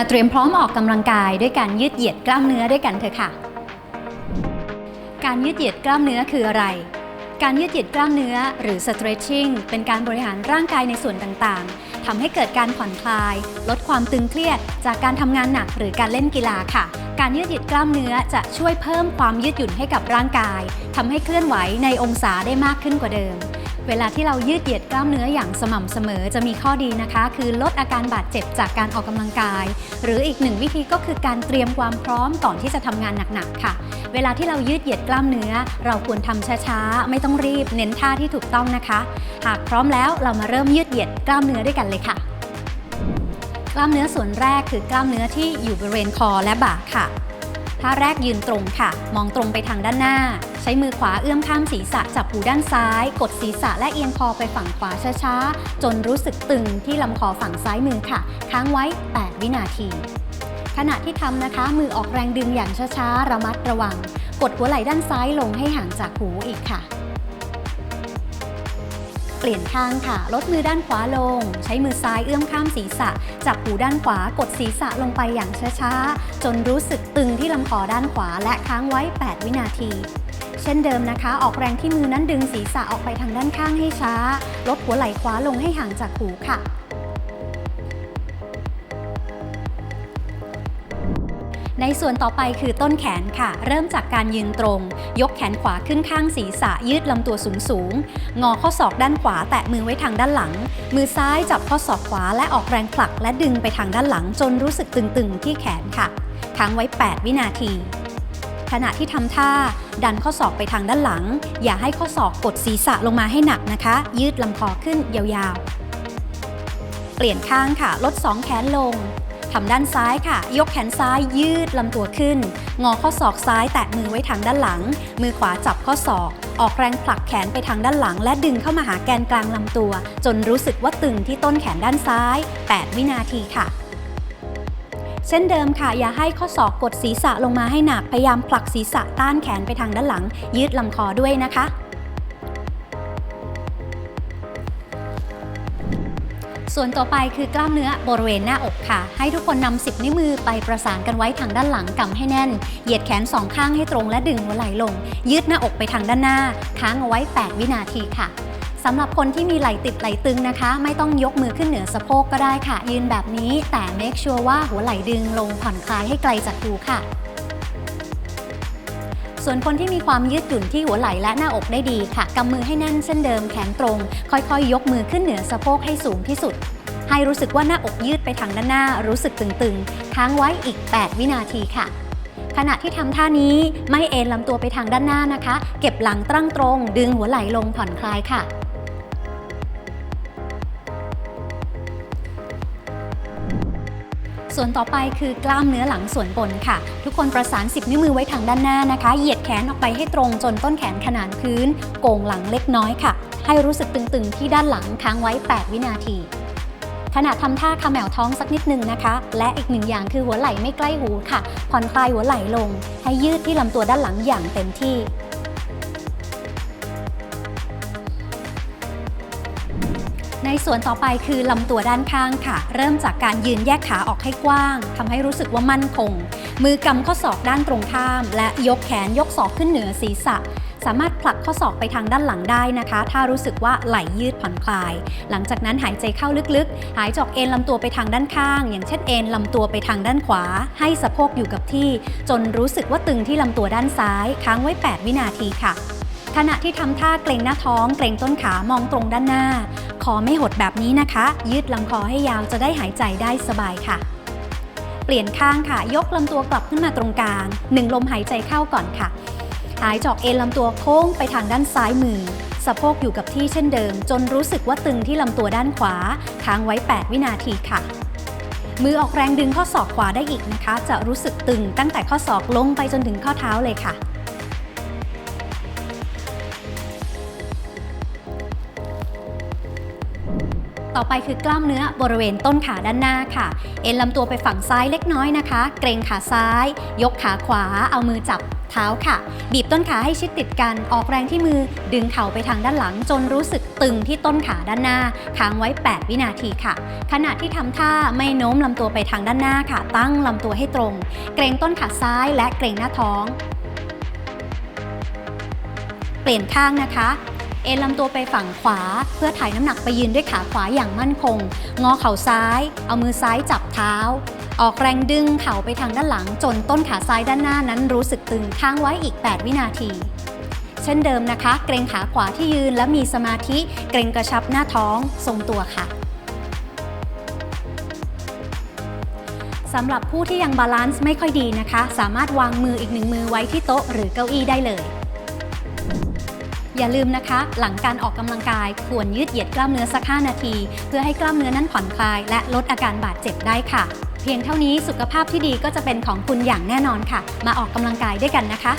มาเตรียมพร้อมออกกำลังกายด้วยการยืดเหยียดกล้ามเนื้อด้วยกันเถอะค่ะ การยืดเหยียดกล้ามเนื้อคืออะไร การยืดเหยียดกล้ามเนื้อหรือ stretching เป็นการบริหารร่างกายในส่วนต่างๆ ทำให้เกิดการผ่อนคลาย ลดความตึงเครียด จากการทำงานหนักหรือการเล่นกีฬาค่ะ การยืดเหยียดกล้ามเนื้อจะช่วยเพิ่มความยืดหยุ่นให้กับร่างกายทำให้เคลื่อนไหวในองศาได้มากขึ้นกว่าเดิม เวลาที่เรายืดเหยียดกล้ามเนื้ออย่างสม่ำเสมอจะมีข้อดีนะคะ คือลดอาการบาดเจ็บจากการออกกำลังกาย หรืออีกหนึ่งวิธีก็คือการเตรียมความพร้อมก่อนที่จะทำงานหนักๆค่ะ เวลาที่เรายืดเหยียดกล้ามเนื้อ เราควรทำช้าๆ ไม่ต้องรีบ เน้นท่าที่ถูกต้องนะคะ หากพร้อมแล้วเรามาเริ่มยืดเหยียดกล้ามเนื้อด้วยกันเลยค่ะ กล้ามเนื้อส่วนแรกคือกล้ามเนื้อที่อยู่บริเวณคอและบ่าค่ะ ท่าแรกยืนตรงค่ะ มองตรงไปทางด้านหน้า ใช้มือขวาเอื้อมข้ามศีรษะจับหูด้านซ้าย กดศีรษะและเอียงคอไปฝั่งขวาช้าๆ จนรู้สึกตึงที่ลำคอฝั่งซ้ายมือค่ะ ค้างไว้ 8 วินาที ขณะที่ทำนะคะ มือออกแรงดึงอย่างช้าๆ ระมัดระวัง กดหัวไหล่ด้านซ้ายลงให้ห่างจากหูอีกค่ะ เปลี่ยนข้างค่ะ ลดมือด้านขวาลง ใช้มือซ้ายเอื้อมข้ามศีรษะ จับหูด้านขวากดศีรษะลงไปอย่างช้าๆ จนรู้สึกตึงที่ลำคอด้านขวาและค้างไว้ 8 วินาที เช่นเดิมนะคะ ออกแรงที่มือนั้นดึงศีรษะออกไปทางด้านข้างให้ช้า ลดหัวไหล่ขวาลงให้ห่างจากหูค่ะ ในส่วนต่อไปคือต้นแขนค่ะ เริ่มจากการยืนตรง ยกแขนขวาขึ้นข้างศีรษะยืดลำตัวสูงสูงงอข้อศอกด้านขวาแตะมือไว้ทางด้านหลัง มือซ้ายจับข้อศอกขวาและออกแรงผลัก และดึงไปทางด้านหลัง จนรู้สึกตึงๆ ที่แขนค่ะค้างไว้ 8 วินาที ขณะที่ทำท่า ดันข้อศอกไปทางด้านหลัง อย่าให้ข้อศอกกดศีรษะลงมาให้หนักนะคะ ยืดลำคอขึ้นยาวๆ เปลี่ยนข้างค่ะ ลดสองแขนลง ทำด้านซ้ายค่ะ ยกแขนซ้ายยืดลำตัวขึ้น งอข้อศอกซ้ายแตะมือไว้ทางด้านหลัง มือขวาจับข้อศอก ออกแรงผลักแขนไปทางด้านหลัง และดึงเข้ามาหาแกนกลางลำตัว จนรู้สึกว่าตึงที่ต้นแขนด้านซ้าย 8 วินาทีค่ะเช่นเดิมค่ะ อย่าให้ข้อศอกกดศีรษะลงมาให้หนัก พยายามผลักศีรษะต้านแขนไปทางด้านหลัง ยืดลำคอด้วยนะคะ ส่วนต่อไปคือกล้ามเนื้อบริเวณหน้าอกค่ะ ให้ทุกคนนำ10 นิ้วมือไปประสานกันไว้ทางด้านหลังกำให้แน่น เหยียดแขนสองข้างให้ตรงและดึงหัวไหล่ลง ยืดหน้าอกไปทางด้านหน้า ค้างเอาไว้ 8 วินาทีค่ะสำหรับคนที่มีไหล่ติดไหล่ตึงนะคะ ไม่ต้องยกมือขึ้นเหนือสะโพกก็ได้ค่ะ ยืนแบบนี้แต่ make sure ว่าหัวไหล่ดึงลงผ่อนคลายให้ไกลจากหูค่ะ ส่วนคนที่มีความยืดหยุ่นที่หัวไหล่และหน้าอกได้ดีค่ะกำมือให้แน่นเช่นเดิมแขนตรง ค่อยๆ ยกมือขึ้นเหนือสะโพกให้สูงที่สุด ให้รู้สึกว่าหน้าอกยืดไปทางด้านหน้า รู้สึกตึงๆค้างไว้อีก 8 วินาทีค่ะขณะที่ทำท่านี้ไม่เอนลำตัวไปทางด้านหน้านะคะ เก็บหลังตั้งตรง ดึงหัวไหล่ลงผ่อนคลายค่ะ ส่วนต่อไปคือกล้ามเนื้อหลังส่วนบนค่ะ ทุกคนประสาน 10 นิ้วมือไว้ทางด้านหน้านะคะ เหยียดแขนออกไปให้ตรงจนต้นแขนขนานพื้น โก่งหลังเล็กน้อยค่ะ ให้รู้สึกตึงๆ ที่ด้านหลังค้างไว้ 8 วินาทีขณะทำท่าขมแมวท้องสักนิดนึงนะคะ และอีกหนึ่งอย่างคือหัวไหล่ไม่ใกล้หูค่ะ ผ่อนคลายหัวไหล่ลง ให้ยืดที่ลำตัวด้านหลังอย่างเต็มที่ ในส่วนต่อไปคือลำตัวด้านข้างค่ะ เริ่มจากการยืนแยกขาออกให้กว้างทำให้รู้สึกว่ามั่นคง มือกำข้อศอกด้านตรงข้าม และยกแขนยกศอกขึ้นเหนือศีรษะ สามารถผลักข้อศอกไปทางด้านหลังได้นะคะ ถ้ารู้สึกว่าไหล่ยืดผ่อนคลาย หลังจากนั้นหายใจเข้าลึกๆ หายจอกเอ็นลำตัวไปทางด้านข้าง อย่างเช่นเอ็นลำตัวไปทางด้านขวา ให้สะโพกอยู่กับที่ จนรู้สึกว่าตึงที่ลำตัวด้านซ้าย ค้างไว้ 8 วินาทีค่ะขณะที่ทำท่าเกรงหน้าท้อง เกรงต้นขามองตรงด้านหน้า อไม่หดแบบนี้นะคะ ยืดลำคอให้ยาวจะได้หายใจได้สบายค่ะ เปลี่ยนข้างค่ะ ยกลำตัวกลับขึ้นมาตรงกลางหนึ่งลมหายใจเข้าก่อนค่ะ หายจอกเอ็นลำตัวโค้งไปทางด้านซ้ายมือ สะโพกอยู่กับที่เช่นเดิม จนรู้สึกว่าตึงที่ลำตัวด้านขวา ค้างไว้ 8 วินาทีค่ะ มือออกแรงดึงข้อศอกขวาได้อีกนะคะ จะรู้สึกตึงตั้งแต่ข้อศอกลงไปจนถึงข้อเท้าเลยค่ะ ต่อไปคือกล้ามเนื้อบริเวณต้นขาด้านหน้าค่ะ เอ็นลำตัวไปฝั่งซ้ายเล็กน้อยนะคะ เกรงขาซ้าย ยกขาขวา เอามือจับเท้าค่ะ บีบต้นขาให้ชิดติดกัน ออกแรงที่มือ ดึงเข่าไปทางด้านหลัง จนรู้สึกตึงที่ต้นขาด้านหน้า ค้างไว้ 8 วินาทีค่ะ ขณะที่ทำท่าไม่โน้มลำตัวไปทางด้านหน้าค่ะ ตั้งลำตัวให้ตรง เกรงต้นขาซ้ายและเกรงหน้าท้อง เปลี่ยนข้างนะคะ เอ็นลำตัวไปฝั่งขวา เพื่อถ่ายน้ำหนักไปยืนด้วยขาขวาอย่างมั่นคง งอเข่าซ้าย เอามือซ้ายจับเท้า ออกแรงดึงเข่าไปทางด้านหลัง จนต้นขาซ้ายด้านหน้านั้นรู้สึกตึงค้างไว้อีก 8 วินาทีเช่นเดิมนะคะ เกรงขาขวาที่ยืนและมีสมาธิ เกรงกระชับหน้าท้อง ทรงตัวค่ะสำหรับผู้ที่ยังบาลานซ์ไม่ค่อยดีนะคะ สามารถวางมืออีกหนึ่งมือไว้ที่โต๊ะหรือเก้าอี้ได้เลย อย่าลืมนะคะ หลังการออกกำลังกายควรยืดเหยียดกล้ามเนื้อสัก 5 นาที เพื่อให้กล้ามเนื้อนั้นผ่อนคลาย และลดอาการบาดเจ็บได้ค่ะ เพียงเท่านี้สุขภาพที่ดีก็จะเป็นของคุณอย่างแน่นอนค่ะ มาออกกำลังกายด้วยกันนะคะ